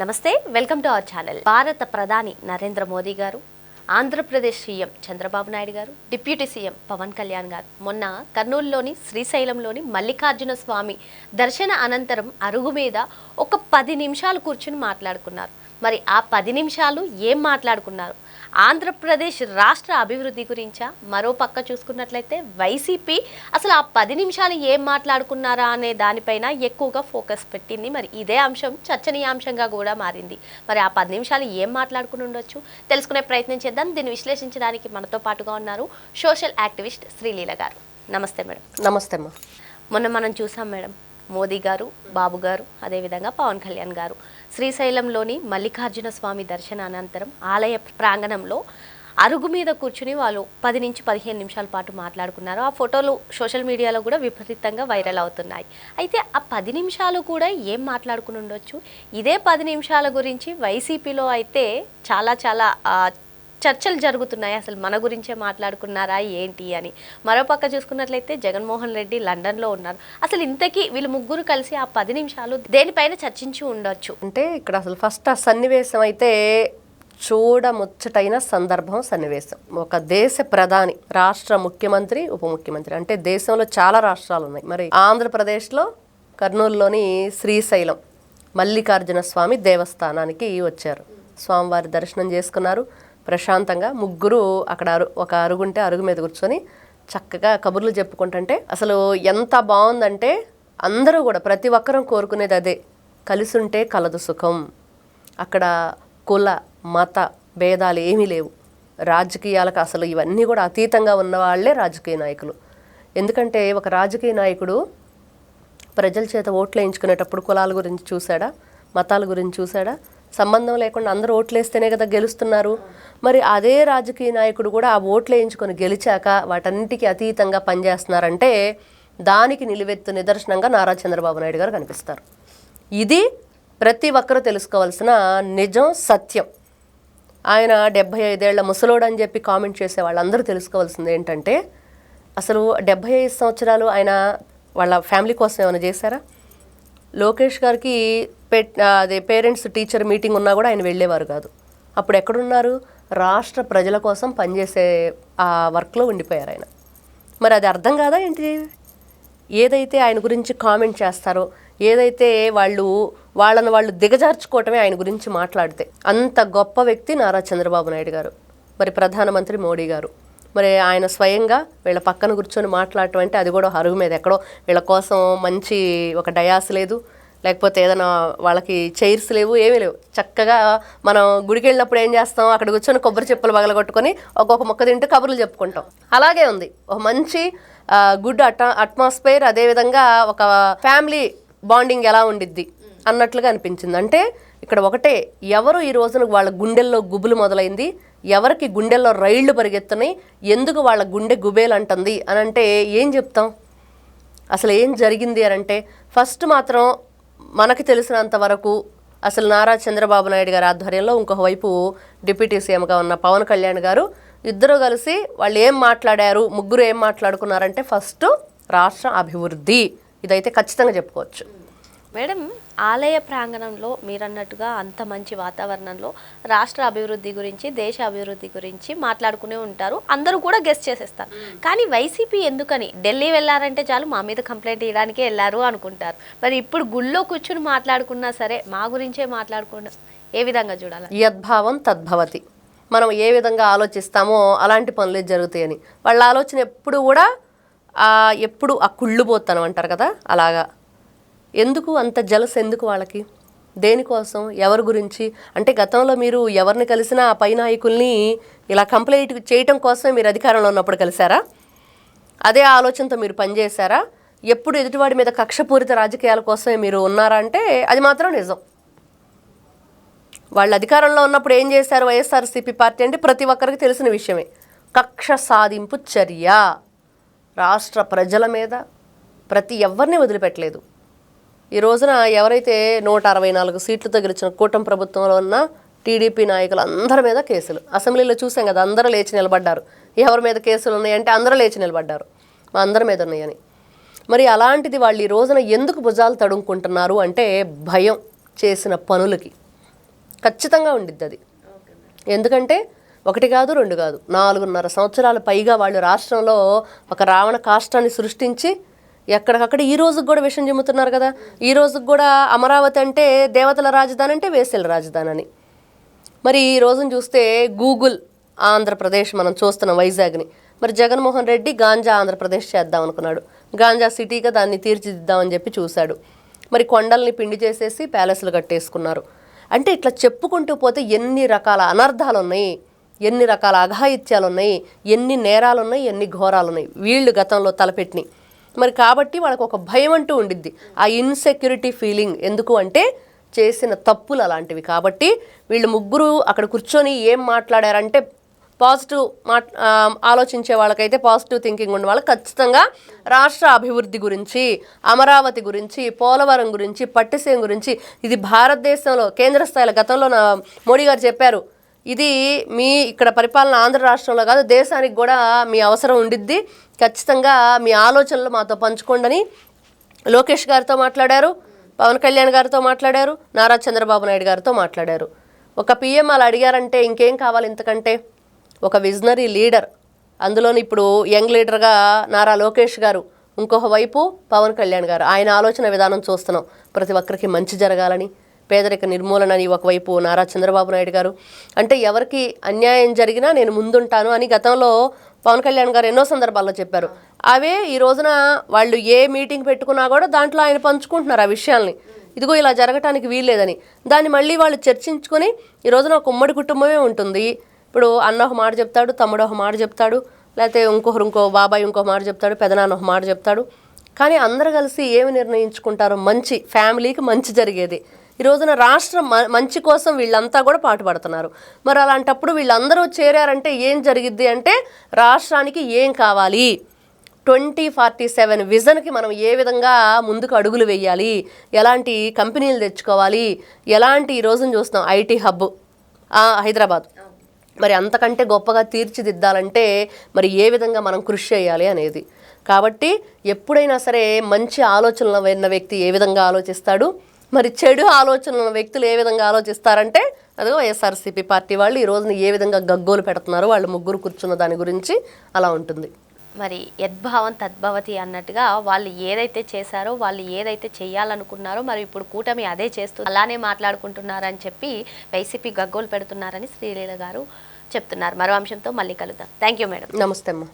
నమస్తే welcome to our channel. భారత ప్రధాని నరేంద్ర మోదీ గారు ఆంధ్రప్రదేశ్ సీఎం చంద్రబాబు నాయుడు గారు డిప్యూటీ సీఎం పవన్ కళ్యాణ్ గారు. మొన్న కర్నూలులోని శ్రీశైలంలోని మల్లికార్జున స్వామి దర్శన అనంతరం అరుగు మీద ఒక పది నిమిషాలు కూర్చుని మాట్లాడుకున్నారు. మరి ఆ పది నిమిషాలు ఏం మాట్లాడుకున్నారు? ఆంధ్రప్రదేశ్ రాష్ట్ర అభివృద్ధి గురించా? మరో పక్క చూసుకున్నట్లయితే వైసీపీ అసలు ఆ పది నిమిషాలు ఏం మాట్లాడుకున్నారా అనే దానిపైన ఎక్కువగా ఫోకస్ పెట్టింది. మరి ఇదే అంశం చర్చనీయాంశంగా కూడా మారింది. మరి ఆ పది నిమిషాలు ఏం మాట్లాడుకుని ఉండొచ్చు? తెలుసుకునే ప్రయత్నం చేద్దాం. దీన్ని విశ్లేషించడానికి మనతో పాటుగా ఉన్నారు సోషల్ యాక్టివిస్ట్ శ్రీలీల గారు. నమస్తే మేడం. నమస్తే అమ్మా. మొన్న మనం చూసాం మేడం మోదీ గారు బాబు గారు అదేవిధంగా పవన్ కళ్యాణ్ గారు. శ్రీశైలంలోని మల్లికార్జున స్వామి దర్శన అనంతరం ఆలయ ప్రాంగణంలో అరుగు మీద కూర్చుని వాళ్ళు పది నుంచి పదిహేను నిమిషాల పాటు మాట్లాడుకున్నారు. ఆ ఫోటోలు సోషల్ మీడియాలో కూడా విపరీతంగా వైరల్ అవుతున్నాయి. అయితే ఆ పది నిమిషాలు కూడా ఏం మాట్లాడుకుని ఉండొచ్చు? ఇదే పది నిమిషాల గురించి వైసీపీలో అయితే చాలా చాలా చర్చలు జరుగుతున్నాయి. అసలు మన గురించే మాట్లాడుకున్నారా? ఏంటి అని. మరోపక్క చూసుకున్నట్లయితే జగన్మోహన్ రెడ్డి లండన్లో ఉన్నారు. అసలు ఇంతకీ వీళ్ళు ముగ్గురు కలిసి ఆ పది నిమిషాలు దేనిపైన చర్చించి ఉండొచ్చు? అంటే ఇక్కడ అసలు ఫస్ట్ ఆ సన్నివేశం అయితే చూడముచ్చటైన సందర్భం సన్నివేశం. ఒక దేశ ప్రధాని రాష్ట్ర ముఖ్యమంత్రి ఉప ముఖ్యమంత్రి. అంటే దేశంలో చాలా రాష్ట్రాలు ఉన్నాయి మరి ఆంధ్రప్రదేశ్లో కర్నూలులోని శ్రీశైలం మల్లికార్జున స్వామి దేవస్థానానికి వచ్చారు. స్వామివారి దర్శనం చేసుకున్నారు. ప్రశాంతంగా ముగ్గురు అక్కడ అరు ఒక అరుగుంటే అరుగు మీద కూర్చొని చక్కగా కబుర్లు చెప్పుకుంటుంటే అసలు ఎంత బాగుందంటే అందరూ కూడా ప్రతి ఒక్కరూ కోరుకునేది అదే కలిసుంటే కలదు సుఖం. అక్కడ కుల మత భేదాలు ఏమీ లేవు. రాజకీయాలకు అసలు ఇవన్నీ కూడా అతీతంగా ఉన్న వాళ్ళే రాజకీయ నాయకులు. ఎందుకంటే ఒక రాజకీయ నాయకుడు ప్రజల చేత ఓట్లు వేయించుకునేటప్పుడు కులాల గురించి చూశాడా మతాల గురించి చూశాడా సంబంధం లేకుండా అందరూ ఓట్లు వేస్తేనే కదా గెలుస్తున్నారు. మరి అదే రాజకీయ నాయకుడు కూడా ఆ ఓట్లు వేయించుకొని గెలిచాక వాటన్నిటికీ అతీతంగా పనిచేస్తున్నారంటే దానికి నిలువెత్తు నిదర్శనంగా నారా చంద్రబాబు నాయుడు గారు కనిపిస్తారు. ఇది ప్రతి ఒక్కరూ తెలుసుకోవాల్సిన నిజం సత్యం. ఆయన డెబ్భై ఐదేళ్ళ ముసలోడు అని చెప్పి కామెంట్ చేసే వాళ్ళందరూ తెలుసుకోవాల్సింది ఏంటంటే అసలు డెబ్భై ఐదు సంవత్సరాలు ఆయన వాళ్ళ ఫ్యామిలీ కోసం ఏమైనా చేశారా? లోకేష్ గారికి పెట్ అదే పేరెంట్స్ టీచర్ మీటింగ్ ఉన్నా కూడా ఆయన వెళ్ళేవారు కాదు. అప్పుడు ఎక్కడున్నారు? రాష్ట్ర ప్రజల కోసం పనిచేసే ఆ వర్క్లో ఉండిపోయారు ఆయన. మరి అది అర్థం కాదా ఏంటి? ఏదైతే ఆయన గురించి కామెంట్ చేస్తారో ఏదైతే వాళ్ళు వాళ్ళని వాళ్ళు దిగజార్చుకోవటమే ఆయన గురించి మాట్లాడితే అంత గొప్ప వ్యక్తి నారా చంద్రబాబు నాయుడు గారు. మరి ప్రధానమంత్రి మోడీ గారు. మరి ఆయన స్వయంగా వీళ్ళ పక్కన కూర్చొని మాట్లాడటం అంటే అది కూడా అరుగు మీద. ఎక్కడో వీళ్ళ కోసం మంచి ఒక డయాస్ లేదు. లేకపోతే ఏదైనా వాళ్ళకి చైర్స్ లేవు ఏమీ లేవు. చక్కగా మనం గుడికి వెళ్ళినప్పుడు ఏం చేస్తాం? అక్కడ కూర్చొని కొబ్బరి చెప్పులు పగలగొట్టుకొని ఒక్కొక్క మొక్క తింటూ కబుర్లు చెప్పుకుంటాం. అలాగే ఉంది. ఒక మంచి గుడ్ అట అట్మాస్ఫియర్ అదేవిధంగా ఒక ఫ్యామిలీ బాండింగ్ ఎలా ఉండిద్ది అన్నట్లుగా అనిపించింది. అంటే ఇక్కడ ఒకటే ఎవరు ఈ రోజున వాళ్ళ గుండెల్లో గుబులు మొదలైంది? ఎవరికి గుండెల్లో రైళ్ళు పరిగెత్తున్నాయి? ఎందుకు వాళ్ళ గుండె గుబేలు అంటుంది అని అంటే ఏం చెప్తాం? అసలు ఏం జరిగింది అని అంటే ఫస్ట్ మాత్రం మనకు తెలిసినంత వరకు అసలు నారా చంద్రబాబు నాయుడు గారి ఆధ్వర్యంలో ఇంకొక వైపు డిప్యూటీ సీఎంగా ఉన్న పవన్ కళ్యాణ్ గారు ఇద్దరు కలిసి వాళ్ళు ఏం మాట్లాడారు ముగ్గురు ఏం మాట్లాడుకున్నారంటే ఫస్ట్ రాష్ట్ర అభివృద్ధి. ఇదైతే ఖచ్చితంగా చెప్పుకోవచ్చు. మేడం ఆలయ ప్రాంగణంలో మీరన్నట్టుగా అంత మంచి వాతావరణంలో రాష్ట్ర అభివృద్ధి గురించి దేశ అభివృద్ధి గురించి మాట్లాడుకునే ఉంటారు. అందరూ కూడా గెస్ట్ చేసేస్తారు. కానీ వైసీపీ ఎందుకని? ఢిల్లీ వెళ్ళారంటే చాలు మా మీద కంప్లైంట్ ఇవ్వడానికే వెళ్ళారు అనుకుంటారు. మరి ఇప్పుడు గుళ్ళో కూర్చుని మాట్లాడుకున్నా సరే మా గురించే మాట్లాడుకున్న ఏ విధంగా చూడాలి? యద్భావం తద్భవతి. మనం ఏ విధంగా ఆలోచిస్తామో అలాంటి పనులే జరుగుతాయని. వాళ్ళ ఆలోచన ఎప్పుడు కూడా ఎప్పుడు ఆ కుళ్ళుపోతాను అంటారు కదా అలాగా. ఎందుకు అంత జలస్ ఎందుకు వాళ్ళకి? దేనికోసం? ఎవరి గురించి? అంటే గతంలో మీరు ఎవరిని కలిసినా ఆ పై నాయకుల్ని ఇలా కంప్లైంట్ చేయటం కోసమే మీరు అధికారంలో ఉన్నప్పుడు కలిశారా? అదే ఆలోచనతో మీరు పనిచేశారా? ఎప్పుడు ఎదుటివాడి మీద కక్షపూరిత రాజకీయాల కోసమే మీరు ఉన్నారా అంటే అది మాత్రం నిజం. వాళ్ళు అధికారంలో ఉన్నప్పుడు ఏం చేశారు? వైఎస్ఆర్సీపీ పార్టీ అంటే ప్రతి ఒక్కరికి తెలిసిన విషయమే. కక్ష సాధింపు చర్య. రాష్ట్ర ప్రజల మీద ప్రతి ఎవరిని వదిలిపెట్టలేదు. ఈ రోజున ఎవరైతే నూట అరవై నాలుగు సీట్లతో గెలిచిన కూటమి ప్రభుత్వంలో ఉన్న టీడీపీ నాయకులు అందరి మీద కేసులు. అసెంబ్లీలో చూసాం కదా అందరూ లేచి నిలబడ్డారు. ఎవరి మీద కేసులు ఉన్నాయంటే అందరూ లేచి నిలబడ్డారు. మా అందరి మీద ఉన్నాయని. మరి అలాంటిది వాళ్ళు ఈ రోజున ఎందుకు భుజాలు తడుముకుంటున్నారు అంటే భయం చేసిన పనులకి. ఖచ్చితంగా ఉండిద్ది అది. ఎందుకంటే ఒకటి కాదు రెండు కాదు నాలుగున్నర సంవత్సరాల పైగా వాళ్ళు రాష్ట్రంలో ఒక రావణ కాష్టాన్ని సృష్టించి ఎక్కడికక్కడ ఈ రోజుకి కూడా విషయం చెబుతున్నారు కదా. ఈ రోజుకి కూడా అమరావతి అంటే దేవతల రాజధాని అంటే వేసల రాజధాని అని మరి ఈ రోజును చూస్తే గూగుల్ ఆంధ్రప్రదేశ్ మనం చూస్తున్నాం వైజాగ్ని. మరి జగన్మోహన్ రెడ్డి గాంజా ఆంధ్రప్రదేశ్ చేద్దాం అనుకున్నాడు. గాంజా సిటీగా దాన్ని తీర్చిదిద్దామని చెప్పి చూశాడు. మరి కొండల్ని పిండి చేసేసి ప్యాలెస్లు కట్టేసుకున్నారు. అంటే ఇట్లా చెప్పుకుంటూ పోతే ఎన్ని రకాల అనర్థాలు ఉన్నాయి ఎన్ని రకాల అఘాయిత్యాలు ఉన్నాయి ఎన్ని నేరాలు ఉన్నాయి ఎన్ని ఘోరాలు ఉన్నాయి వీళ్ళు గతంలో తలపెట్టినాయి. మరి కాబట్టి వాళ్ళకు ఒక భయం అంటూ ఉండిద్ది. ఆ ఇన్సెక్యూరిటీ ఫీలింగ్ ఎందుకు అంటే చేసిన తప్పులు అలాంటివి. కాబట్టి వీళ్ళు ముగ్గురు అక్కడ కూర్చొని ఏం మాట్లాడారంటే పాజిటివ్ మాట్ ఆలోచించే వాళ్ళకైతే పాజిటివ్ థింకింగ్ ఉన్న వాళ్ళకి ఖచ్చితంగా రాష్ట్ర అభివృద్ధి గురించి అమరావతి గురించి పోలవరం గురించి పట్టిసీమ గురించి ఇది భారతదేశంలో కేంద్ర స్థాయిలో గతంలో నా మోడీ గారు చెప్పారు ఇది మీ ఇక్కడ పరిపాలన ఆంధ్ర రాష్ట్రంలో కాదు దేశానికి కూడా మీ అవసరం ఉండిద్ది. ఖచ్చితంగా మీ ఆలోచనలు మాతో పంచుకోండి లోకేష్ గారితో మాట్లాడారు పవన్ కళ్యాణ్ గారితో మాట్లాడారు నారా చంద్రబాబు నాయుడు గారితో మాట్లాడారు. ఒక పిఎం అలా అడిగారంటే ఇంకేం కావాలి ఇంతకంటే? ఒక విజనరీ లీడర్ అందులోని ఇప్పుడు యంగ్ లీడర్గా నారా లోకేష్ గారు ఇంకొక వైపు పవన్ కళ్యాణ్ గారు. ఆయన ఆలోచన విధానం చూస్తున్నాం. ప్రతి ఒక్కరికి మంచి జరగాలని పేదరిక నిర్మూలన అని ఒకవైపు నారా చంద్రబాబు నాయుడు గారు. అంటే ఎవరికి అన్యాయం జరిగినా నేను ముందుంటాను అని గతంలో పవన్ కళ్యాణ్ గారు ఎన్నో సందర్భాల్లో చెప్పారు. అవే ఈ రోజున వాళ్ళు ఏ మీటింగ్ పెట్టుకున్నా కూడా దాంట్లో ఆయన పంచుకుంటున్నారు ఆ విషయాల్ని. ఇదిగో ఇలా జరగటానికి వీల్లేదని. దాన్ని మళ్ళీ వాళ్ళు చర్చించుకొని ఈ రోజున ఒక ఉమ్మడి కుటుంబమే ఉంటుంది. ఇప్పుడు అన్న ఒక మాట చెప్తాడు తమ్ముడు ఒక మాట చెప్తాడు లేకపోతే ఇంకొకరు ఇంకో బాబాయ్ ఇంకో మాట చెప్తాడు పెదనాన్న ఒక మాట చెప్తాడు. కానీ అందరు కలిసి ఏమి నిర్ణయించుకుంటారో మంచి ఫ్యామిలీకి మంచి జరిగేది. ఈ రోజున రాష్ట్రం మ- మంచి కోసం వీళ్ళంతా కూడా పాటుపడుతున్నారు మరి అలాంటప్పుడు వీళ్ళందరూ చేరారంటే ఏం జరిగిద్ది అంటే రాష్ట్రానికి ఏం కావాలి? ట్వంటీ ఫార్టీ సెవెన్ విజన్కి మనం ఏ విధంగా ముందుకు అడుగులు వేయాలి? ఎలాంటి కంపెనీలు తెచ్చుకోవాలి? ఎలాంటి ఈ రోజున చూస్తున్నాం ఐటీ హబ్ హైదరాబాద్. మరి అంతకంటే గొప్పగా తీర్చిదిద్దాలంటే మరి ఏ విధంగా మనం కృషి చేయాలి అనేది. కాబట్టి ఎప్పుడైనా సరే మంచి ఆలోచనలు ఉన్న వ్యక్తి ఏ విధంగా ఆలోచిస్తాడు? మరి చెడు ఆలోచనలు వ్యక్తులు ఏ విధంగా ఆలోచిస్తారంటే అదిగో వైఎస్ఆర్సీపీ పార్టీ వాళ్ళు ఈ రోజున ఏ విధంగా గగ్గోలు పెడుతున్నారు వాళ్ళు ముగ్గురు కూర్చున్న దాని గురించి అలా ఉంటుంది. మరి యద్భావం తద్భవతి అన్నట్టుగా వాళ్ళు ఏదైతే చేశారో వాళ్ళు ఏదైతే చేయాలనుకున్నారో మరి ఇప్పుడు కూటమి అదే చేస్తూ అలానే మాట్లాడుకుంటున్నారని చెప్పి వైసీపీ గగ్గోలు పెడుతున్నారని శ్రీలీల గారు చెప్తున్నారు. మరో అంశంతో మళ్ళీ కలుద్దాం. థ్యాంక్ యూ మేడం నమస్తే అమ్మా.